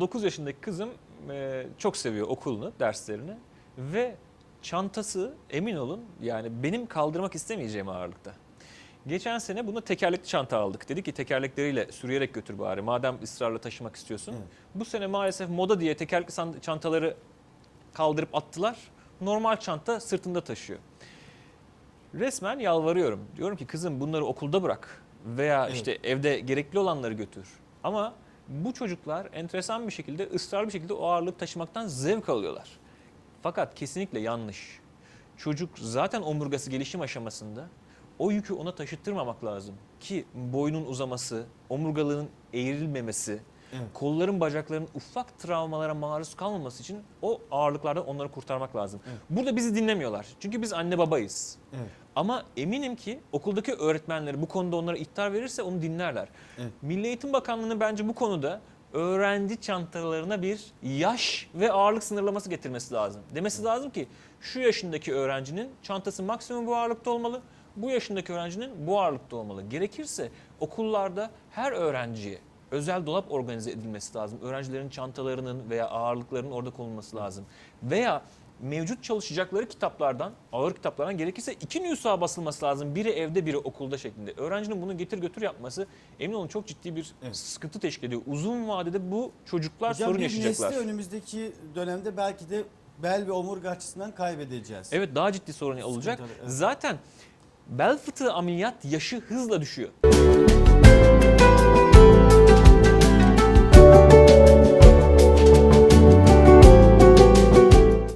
9 yaşındaki kızım e, çok seviyor okulunu, derslerini ve çantası emin olun yani benim kaldırmak istemeyeceğim ağırlıkta. Geçen sene buna tekerlekli çanta aldık. Dedi ki tekerlekleriyle sürüyerek götür bari madem ısrarla taşımak istiyorsun. Evet. Bu sene maalesef moda diye tekerlekli çantaları kaldırıp attılar. Normal çanta sırtında taşıyor. Resmen yalvarıyorum. Diyorum ki kızım bunları okulda bırak veya Evet. işte evde gerekli olanları götür. Ama bu çocuklar enteresan bir şekilde ısrarlı bir şekilde o ağırlığı taşımaktan zevk alıyorlar. Fakat kesinlikle yanlış. Çocuk zaten omurgası gelişim aşamasında o yükü ona taşıttırmamak lazım. Ki boynun uzaması, omurgalığın eğrilmemesi, Evet. kolların bacakların ufak travmalara maruz kalmaması için o ağırlıklardan onları kurtarmak lazım. Evet. Burada bizi dinlemiyorlar. Çünkü biz anne babayız. Evet. Ama eminim ki okuldaki öğretmenleri bu konuda onlara ihtar verirse onu dinlerler. Evet. Milli Eğitim Bakanlığı'nın bence bu konuda öğrenci çantalarına bir yaş ve ağırlık sınırlaması getirmesi lazım. Demesi lazım ki şu yaşındaki öğrencinin çantası maksimum bu ağırlıkta olmalı. Bu yaşındaki öğrencinin bu ağırlıkta olmalı. Gerekirse okullarda her öğrenciye özel dolap organize edilmesi lazım. Öğrencilerin çantalarının veya ağırlıklarının orada konulması lazım. Veya mevcut çalışacakları kitaplardan, ağır kitaplardan gerekirse iki nüsha basılması lazım. Biri evde, biri okulda şeklinde. Öğrencinin bunu getir götür yapması emin olun çok ciddi bir Evet. sıkıntı teşkil ediyor. Uzun vadede bu çocuklar Hocam sorun bir yaşayacaklar. nesli önümüzdeki dönemde belki de bel ve omurga açısından kaybedeceğiz. Evet daha ciddi sorun olacak. Sıkıntılı, evet. Zaten bel fıtığı ameliyat yaşı hızla düşüyor.